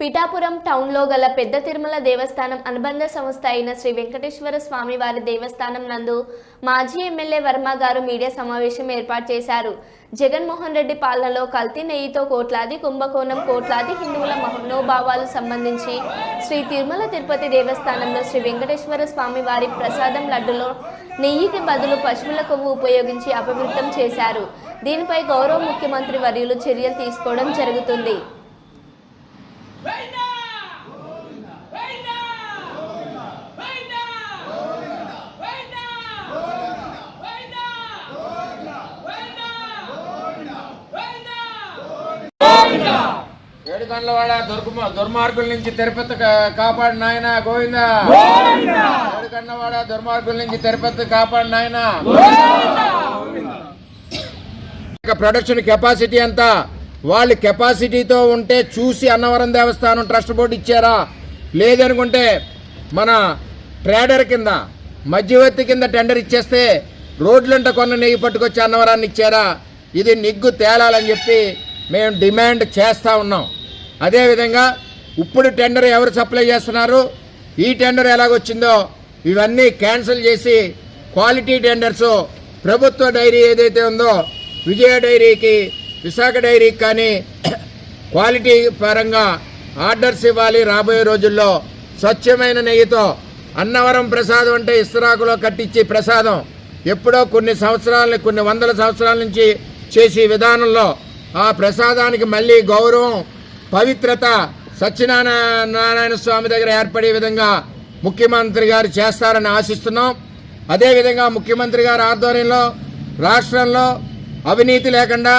పిఠాపురం టౌన్లో గల పెద్ద తిరుమల దేవస్థానం అనుబంధ సంస్థ అయిన శ్రీ వెంకటేశ్వర స్వామి వారి దేవస్థానం నందు మాజీ ఎమ్మెల్యే వర్మ గారు మీడియా సమావేశం ఏర్పాటు చేశారు. జగన్మోహన్ రెడ్డి పాలనలో కల్తీ నెయ్యితో కోట్లాది కుంభకోణం కోట్లాది హిందువుల మహోనోభావాలు సంబంధించి శ్రీ తిరుమల తిరుపతి దేవస్థానంలో శ్రీ వెంకటేశ్వర స్వామి వారి ప్రసాదం లడ్డులో నెయ్యికి బదులు పశువుల కొవ్వు ఉపయోగించి అపవృత్తం చేశారు. దీనిపై గౌరవ ముఖ్యమంత్రి వర్యులు చర్యలు తీసుకోవడం జరుగుతుంది. ఏడుకొండలవాడ దుర్గమ దుర్మార్గుల నుంచి తిరుపతి కాపాడు నాయన గోవింద. దుర్మార్గుల నుంచి తిరుపతి కాపాడు నాయన. ప్రొడక్షన్ కెపాసిటీ ఎంత? వాళ్ళు కెపాసిటీతో ఉంటే చూసి అన్నవరం దేవస్థానం ట్రస్ట్ బోర్డు ఇచ్చారా? లేదనుకుంటే మన ట్రేడర్ కింద మధ్యవర్తి కింద టెండర్ ఇచ్చేస్తే రోడ్లంట కొన్న నెయ్యి పట్టుకొచ్చి అన్నవరాన్ని ఇచ్చారా? ఇది నిగ్గు తేలాలని చెప్పి మేము డిమాండ్ చేస్తూ ఉన్నాం. అదేవిధంగా ఇప్పుడు టెండర్ ఎవరు సప్లై చేస్తున్నారు? ఈ టెండర్ ఎలాగొచ్చిందో ఇవన్నీ క్యాన్సిల్ చేసి క్వాలిటీ టెండర్స్ ప్రభుత్వ డైరీ ఏదైతే ఉందో విజయ డైరీకి విశాఖ డైరీకి కానీ క్వాలిటీ పరంగా ఆర్డర్స్ ఇవ్వాలి రాబోయే రోజుల్లో. స్వచ్ఛమైన నెయ్యితో అన్నవరం ప్రసాదం అంటే ఇస్తరాకులో కట్టించి ప్రసాదం ఎప్పుడో కొన్ని సంవత్సరాల కొన్ని వందల సంవత్సరాల నుంచి చేసే విధానంలో ఆ ప్రసాదానికి మళ్ళీ గౌరవం పవిత్రత సత్యనారాయణ నారాయణ స్వామి దగ్గర ఏర్పడే విధంగా ముఖ్యమంత్రి గారు చేస్తారని ఆశిస్తున్నాం. అదేవిధంగా ముఖ్యమంత్రి గారి ఆధ్వర్యంలో రాష్ట్రంలో అవినీతి లేకుండా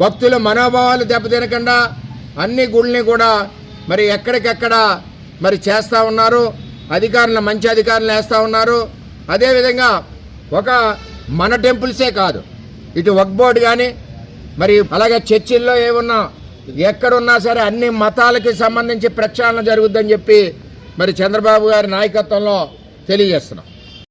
భక్తుల మనోభావాలు దెబ్బతినకుండా అన్ని గుళ్ళని కూడా మరి ఎక్కడికెక్కడ మరి చేస్తూ ఉన్నారు అధికారులు మంచి అధికారులు వేస్తూ ఉన్నారు. అదేవిధంగా ఒక మన టెంపుల్సే కాదు ఇటు వక్ బోర్డు కానీ మరి అలాగే చర్చిల్లో ఏమున్నా ఎక్కడున్నా సరే అన్ని మతాలకి సంబంధించి ప్రక్షాళన జరుగుద్దని చెప్పి మరి చంద్రబాబు గారి నాయకత్వంలో తెలియజేస్తున్నాం.